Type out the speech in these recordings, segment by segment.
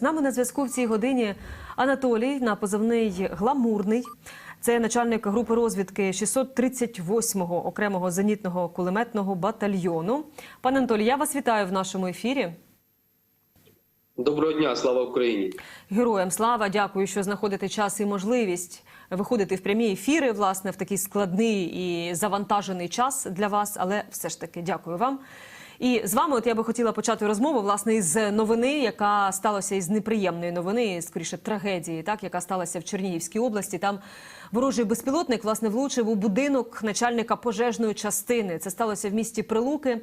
З нами на зв'язку в цій годині Анатолій на позивний гламурний. Це начальник групи розвідки 638-го окремого зенітного кулеметного батальйону. Пане Анатолій, я вас вітаю в нашому ефірі. Доброго дня, слава Україні. Героям слава, дякую, що знаходите час і можливість виходити в прямі ефіри, власне, в такий складний і завантажений час для вас. Але все ж таки дякую вам. І з вами, от я би хотіла почати розмову власне із новини, яка сталася із неприємної новини, скоріше трагедії, так яка сталася в Чернігівській області. Там ворожий безпілотник власне влучив у будинок начальника пожежної частини. Це сталося в місті Прилуки.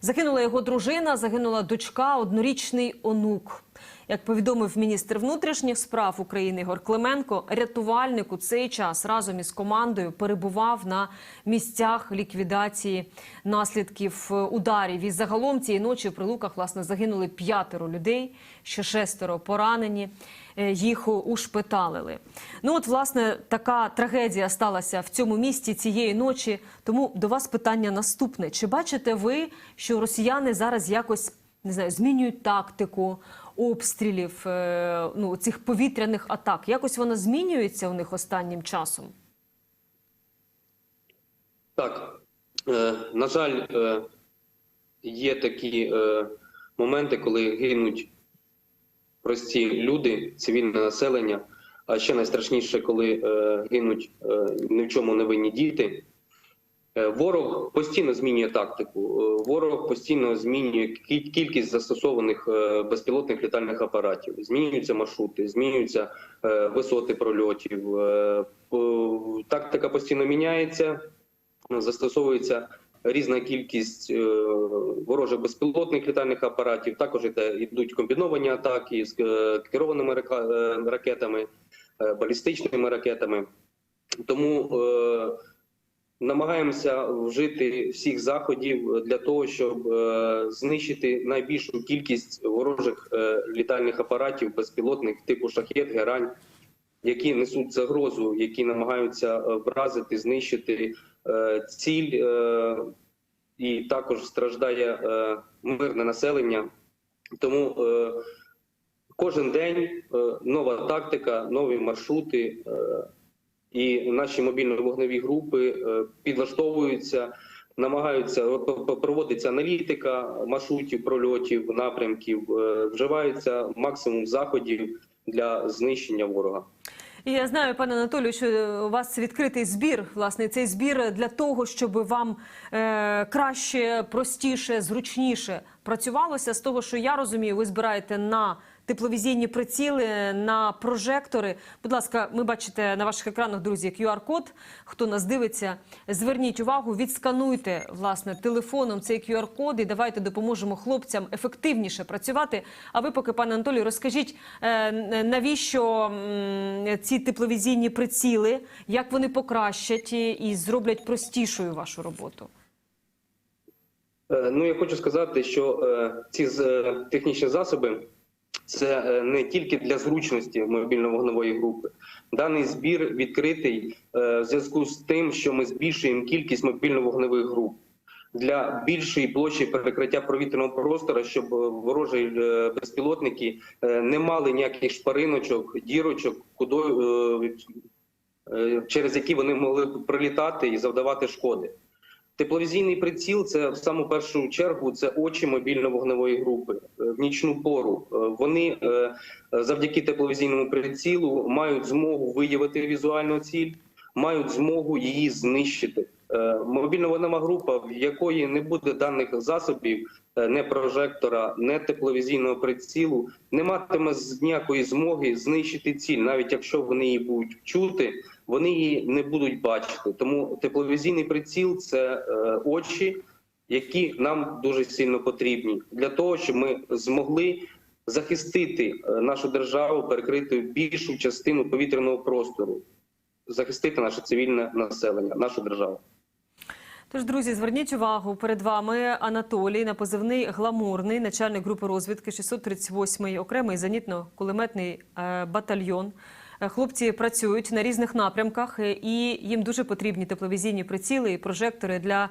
Загинула його дружина, загинула дочка, однорічний онук. Як повідомив міністр внутрішніх справ України Ігор Клименко, рятувальник у цей час разом із командою перебував на місцях ліквідації наслідків е, ударів. І загалом цієї ночі в Прилуках власне загинули п'ятеро людей, ще шестеро поранені. Е, Їх ушпиталили. Ну от власне така трагедія сталася в цьому місті цієї ночі. Тому до вас питання наступне: чи бачите ви, що росіяни зараз якось не знаю, змінюють тактику обстрілів, е, ну цих повітряних атак? Якось вона змінюється у них останнім часом? Так, е, на жаль, е, є такі моменти, коли гинуть прості люди, цивільне населення. А ще найстрашніше, коли гинуть ні в чому не винні діти. Е, Ворог постійно змінює тактику. Е, Ворог постійно змінює кількість застосованих е, безпілотних літальних апаратів. Змінюються маршрути, змінюються висоти прольотів. Тактика постійно міняється, застосовується різна кількість ворожих безпілотних літальних апаратів. Також йдуть комбіновані атаки з керованими ракетами, балістичними ракетами. Тому намагаємося вжити всіх заходів для того, щоб е, знищити найбільшу кількість ворожих е, літальних апаратів безпілотних типу шахет, герань, які несуть загрозу, які намагаються вразити, знищити е, ціль, і також страждає мирне населення. Тому кожен день нова тактика, нові маршрути. І наші мобільно-вогневі групи е, підлаштовуються, намагаються п- проводиться аналітика маршрутів, прольотів, напрямків, е, вживається максимум заходів для знищення ворога. І я знаю, пане Анатолію, що у вас відкритий збір. Власне, цей збір для того, щоб вам е, краще, простіше, зручніше працювалося. З того, що я розумію, ви збираєте на тепловізійні приціли, на прожектори. Будь ласка, ми бачите на ваших екранах, друзі, QR-код. Хто нас дивиться, зверніть увагу, відскануйте власне телефоном цей QR-код і давайте допоможемо хлопцям ефективніше працювати. А ви, поки пане Анатолію, розкажіть, е, навіщо ці тепловізійні приціли, як вони покращать і- зроблять простішою вашу роботу? Е, Ну я хочу сказати, що е, ці е, технічні засоби це е, не тільки для зручності мобільно-вогневої групи. Даний збір відкритий е, в зв'язку з тим, що ми збільшуємо кількість мобільно-вогневих груп для більшої площі перекриття повітряного простору, щоб е, ворожі безпілотники не мали ніяких шпариночок, дірочок, куди, через які вони могли прилітати і завдавати шкоди. Тепловізійний приціл це в саму першу чергу це очі мобільно-вогневої групи Е, в нічну пору. е, Вони е, завдяки тепловізійному прицілу мають змогу виявити візуальну ціль, мають змогу її знищити. Е, Мобільно-вогнева група, в якої не буде даних засобів, е, не прожектора, не тепловізійного прицілу, не матиме ніякої змоги знищити ціль, навіть якщо вони її будуть чути, вони її не будуть бачити. Тому тепловізійний приціл це е, очі, які нам дуже сильно потрібні для того, щоб ми змогли захистити нашу державу, перекрити більшу частину повітряного простору, захистити наше цивільне населення, нашу державу. Тож, друзі, зверніть увагу перед вами Анатолій на позивний гламурний, начальник групи розвідки 638-й окремий зенітно-кулеметний е, батальйон. Е, Хлопці працюють на різних напрямках, е, і їм дуже потрібні тепловізійні приціли і прожектори для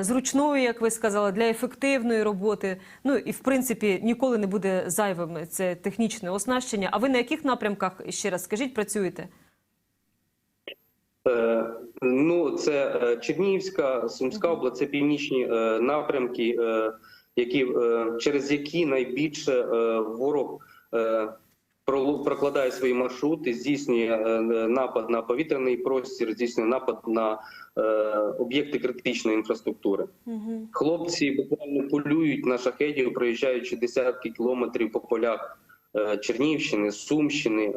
зручної, як ви сказали, для ефективної роботи. Ну і в принципі ніколи не буде зайвим це технічне оснащення. А ви на яких напрямках ще раз скажіть, працюєте? Ну, це е, Чернігівська, Сумська область, це північні е, напрямки, е, які, через які найбільше ворог прокладає свої маршрути, здійснює напад на повітряний простір, здійснює напад на об'єкти критичної інфраструктури. Угу. Хлопці буквально полюють на шахедів, проїжджаючи десятки кілометрів по полях Чернігівщини, Сумщини,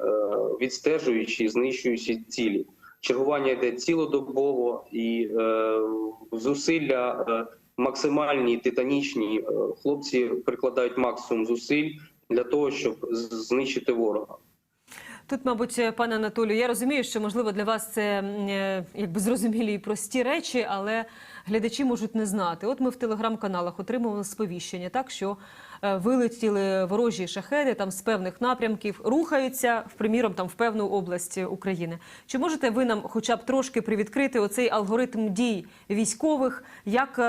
відстежуючи і знищуючи цілі. Чергування йде цілодобово і е, зусилля е, максимальні, титанічні. Е, Хлопці прикладають максимум зусиль для того, щоб знищити ворога. Тут, мабуть, е, пане Анатолію, я розумію, що можливо для вас це е, якби зрозумілі і прості речі, але глядачі можуть не знати. От ми в телеграм-каналах отримували сповіщення, так що е, вилетіли ворожі шахеди там з певних напрямків, рухаються в приміром там в певну область України. Чи можете ви нам, хоча б трошки привідкрити оцей алгоритм дій військових? Як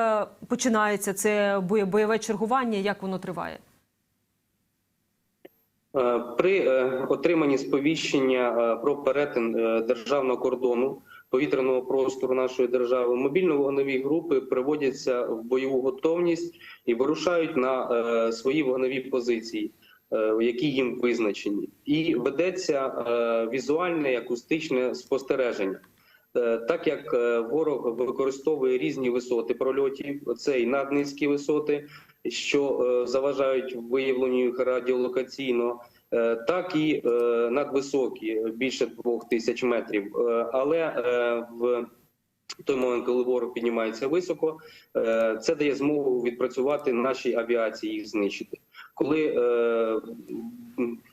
починається це бойове чергування? Як воно триває? Е, При е, отриманні сповіщення е, про перетин державного кордону повітряного простору нашої держави мобільно-вогневі групи приводяться в бойову готовність і вирушають на свої вогневі позиції, які їм визначені, і ведеться візуальне і акустичне спостереження. Так як ворог використовує різні висоти прольотів, це і наднизькі висоти, що е, заважають виявленню радіолокаційно, е, так і е, надвисокі, більше двох тисяч метрів. Але в той момент, коли ворог піднімається високо, це дає змогу відпрацювати нашій авіації, їх знищити. Коли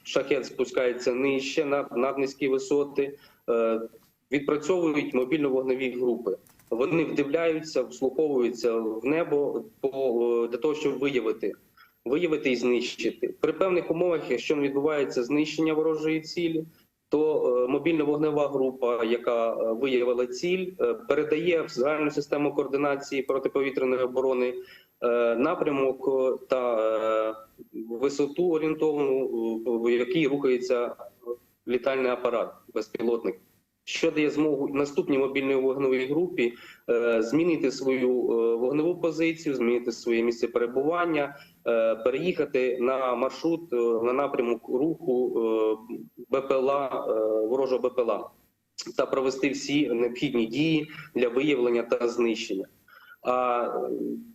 шахет спускається нижче на наднизькі висоти, відпрацьовують мобільно-вогневі групи. Вони вдивляються, вслуховуються в небо для того, щоб виявити, виявити і знищити. При певних умовах, якщо відбувається знищення ворожої цілі, то е, мобільно-вогнева група, яка е, виявила ціль, е, передає в загальну систему координації протиповітряної оборони напрямок та висоту орієнтовну, е, в якій рухається літальний апарат, безпілотник. Що дає змогу наступній мобільній вогневій групі е, змінити свою е, вогневу позицію, змінити своє місце перебування, е, переїхати на маршрут на напрямок руху БПЛА ворожого БПЛА та провести всі необхідні дії для виявлення та знищення. А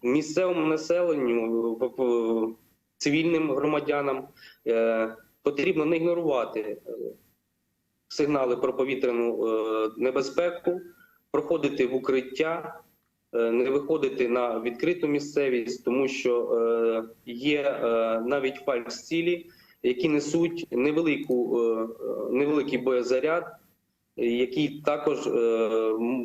місцевому населенню, цивільним громадянам потрібно не ігнорувати сигнали про повітряну е, небезпеку, проходити в укриття, е, не виходити на відкриту місцевість, тому що е, є навіть фальш-цілі, які несуть невелику, невеликий боєзаряд, який також е,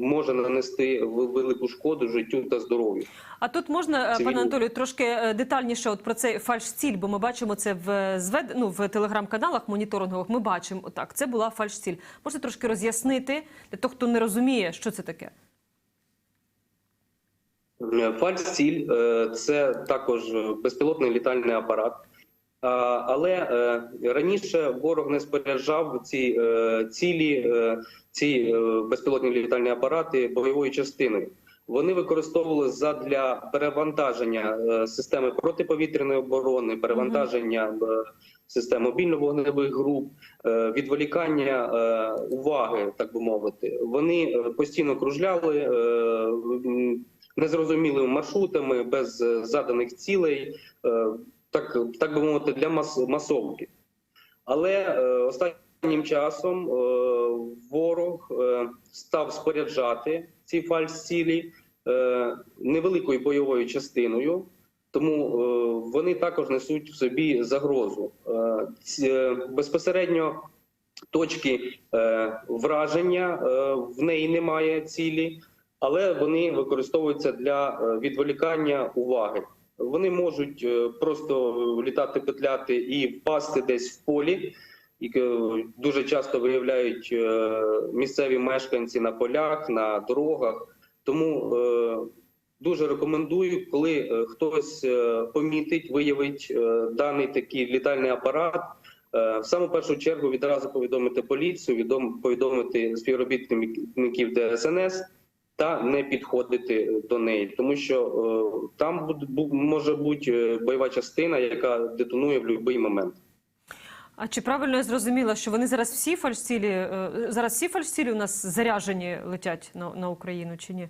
може нанести велику шкоду життю та здоров'ю. А тут можна, е, Цивільні. пане Анатолію, трошки е, детальніше от про цей фальш-ціль, бо ми бачимо це в звед... ну, в телеграм-каналах моніторингових. Ми бачимо так, це була фальш-ціль. Можете трошки роз'яснити для того, хто не розуміє, що це таке? Фальс-ціль е, це також безпілотний літальний апарат. Але е, раніше ворог не споряджав ці е, цілі, е, ці безпілотні літальні апарати бойовою частиною. Вони використовували задля перевантаження системи протиповітряної оборони, перевантаження систем мобільно-вогневих груп, відволікання уваги, так би мовити. Вони постійно кружляли незрозумілими маршрутами, без заданих цілей, так, так би мовити, для мас, масовки. Але е, останнім часом е, ворог е, став споряджати ці фальс-цілі е, невеликою бойовою частиною, тому е, вони також несуть в собі загрозу. Е, ці, е, безпосередньо точки е, враження е, в неї немає цілі, але вони використовуються для е, відволікання уваги. Вони можуть е, просто літати, петляти і впасти десь в полі, і е, дуже часто виявляють е, місцеві мешканці на полях, на дорогах. Тому дуже рекомендую, коли хтось помітить, виявить даний такий літальний апарат. В саму першу чергу відразу повідомити поліцію, відом- повідомити співробітників ДСНС та не підходити до неї, тому що е, там буде- може бути е, бойова частина, яка детонує в будь-який момент. А чи правильно я зрозуміла, що вони зараз всі фальшцілі, е, зараз всі фальшцілі у нас заряжені летять на, на Україну чи ні?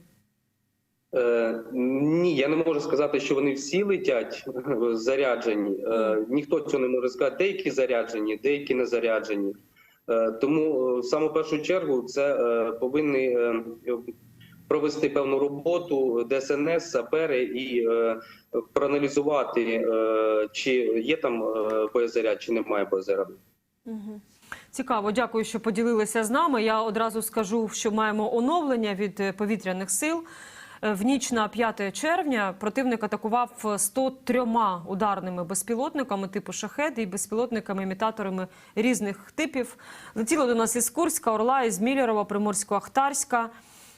Е, ні, я не можу сказати, що вони всі летять е, заряджені. Е, ніхто цього не може сказати. Деякі заряджені, деякі не заряджені. Е, тому е, в саму першу чергу це е, повинні е, провести певну роботу ДСНС, сапери і е, проаналізувати, е, чи є там е, боєзаряд, чи немає боєзаряду. Цікаво, дякую, що поділилися з нами. Я одразу скажу, що маємо оновлення від повітряних сил. В ніч на 5 червня противник атакував 103 ударними безпілотниками типу шахет і безпілотниками-імітаторами різних типів. Летіло до нас із Курська, Орла, із Міллєрова, Приморсько-Ахтарська.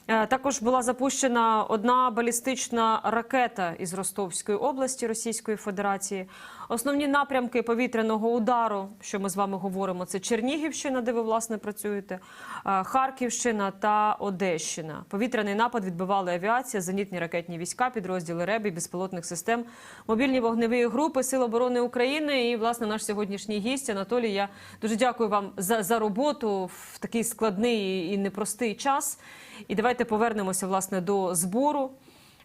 Е, Також була запущена одна балістична ракета із Ростовської області Російської Федерації. Основні напрямки повітряного удару, що ми з вами говоримо, це Чернігівщина, де ви власне працюєте, е, Харківщина та Одещина. Повітряний напад відбивали авіація, зенітні ракетні війська, підрозділи РЕБ і безпілотних систем, мобільні вогневі групи Сил оборони України. І власне наш сьогоднішній гість Анатолій. Я дуже дякую вам за, за роботу в такий складний і непростий час. І давайте повернемося власне до збору.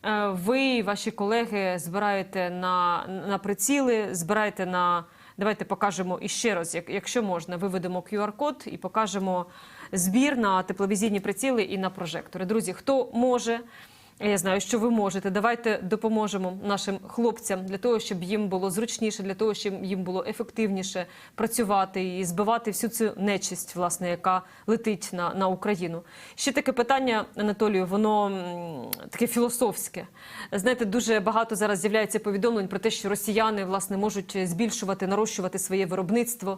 Е, Ви ваші колеги збираєте на, на приціли, збираєте на. Давайте покажемо іще раз, як, якщо можна, виведемо QR-код і покажемо збір на тепловізійні приціли і на прожектори. Друзі, хто може, я знаю, що ви можете. Давайте допоможемо нашим хлопцям для того, щоб їм було зручніше, для того, щоб їм було ефективніше працювати і збивати всю цю нечисть, власне, яка летить на, на Україну. Ще таке питання, Анатолію, воно таке філософське. Знаєте, дуже багато зараз з'являється повідомлень про те, що росіяни власне можуть збільшувати, нарощувати своє виробництво.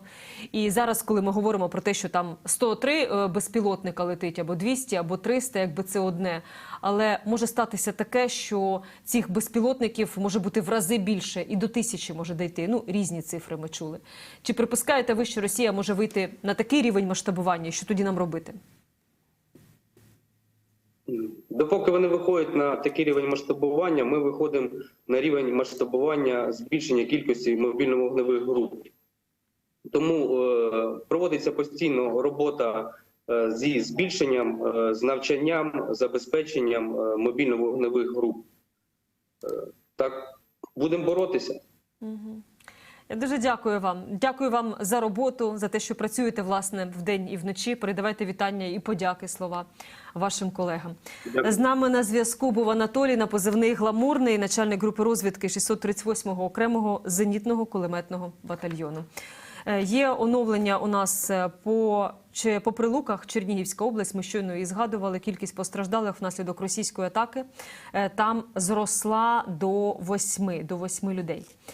І зараз, коли ми говоримо про те, що там 103 е, безпілотника летить, або 200, або 300, якби це одне. Але може статися таке, що цих безпілотників може бути в рази більше і до тисячі може дійти. Ну, різні цифри ми чули. Чи припускаєте ви, що Росія може вийти на такий рівень масштабування? Що тоді нам робити? Допоки вони виходять на такий рівень масштабування, ми виходимо на рівень масштабування збільшення кількості мобільно-вогневих груп. Тому е, проводиться постійно робота зі збільшенням, е, з навчанням, забезпеченням е, мобільно-вогневих груп. Е, так, будемо боротися. Угу. Я дуже дякую вам. Дякую вам за роботу, за те, що працюєте власне вдень і вночі. Передавайте вітання і подяки слова вашим колегам. Дякую. З нами на зв'язку був Анатолій на позивний гламурний, начальник групи розвідки 638-го окремого зенітного кулеметного батальйону. Е, Є оновлення у нас е, по, чи, по прилуках Чернігівська область. Ми щойно і згадували кількість постраждалих внаслідок російської атаки. Е, Там зросла до восьми, до восьми людей.